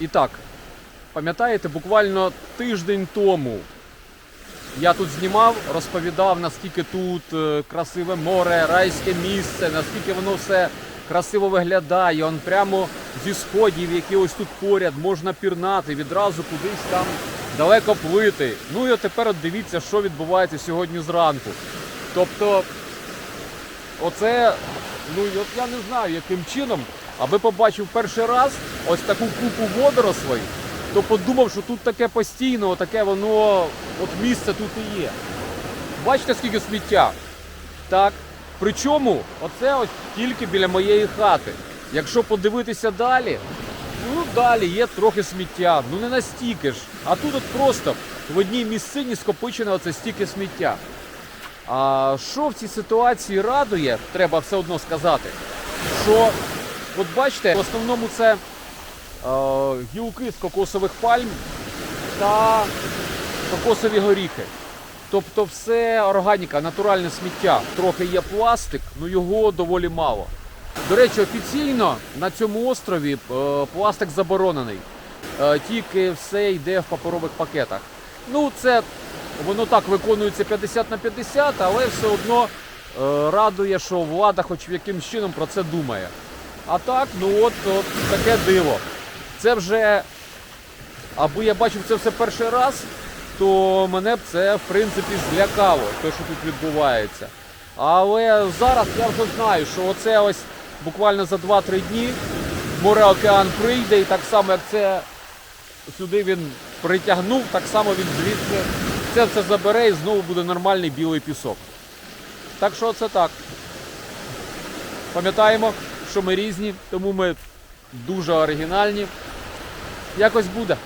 І так, пам'ятаєте, буквально тиждень тому я тут знімав, розповідав, наскільки тут е, красиве море, райське місце, наскільки воно все красиво виглядає. Он прямо зі сходів, які ось тут поряд, можна пірнати, відразу кудись там далеко плити. Ну і от тепер от дивіться, що відбувається сьогодні зранку. Тобто, оце, ну от я не знаю, яким чином, аби побачив перший раз ось таку купу водорослей, то подумав, що тут таке постійно, таке воно, от місце тут і є. Бачите, скільки сміття? Так. Причому оце ось тільки біля моєї хати. Якщо подивитися далі, ну далі є трохи сміття, ну не настільки ж. А тут от просто в одній місцині скопичено оце стільки сміття. А що в цій ситуації радує, треба все одно сказати, що, от бачите, в основному це е, гілки з кокосових пальм та кокосові горіхи. Тобто все органіка, натуральне сміття. Трохи є пластик, але його доволі мало. До речі, офіційно на цьому острові е, пластик заборонений. Е, тільки все йде в паперових пакетах. Ну, це воно так виконується 50 на 50, але все одно е, радує, що влада хоч якимсь чином про це думає. А так, ну от, от таке диво. Це вже, аби я бачив це все перший раз, то мене б це в принципі злякало, те, що тут відбувається. Але зараз я вже знаю, що оце ось буквально за 2-3 дні море океан прийде, і так само, як це сюди він притягнув, так само він звідси це все забере і знову буде нормальний білий пісок. Так що це так. Пам'ятаємо, що ми різні, тому ми дуже оригінальні. Якось буде.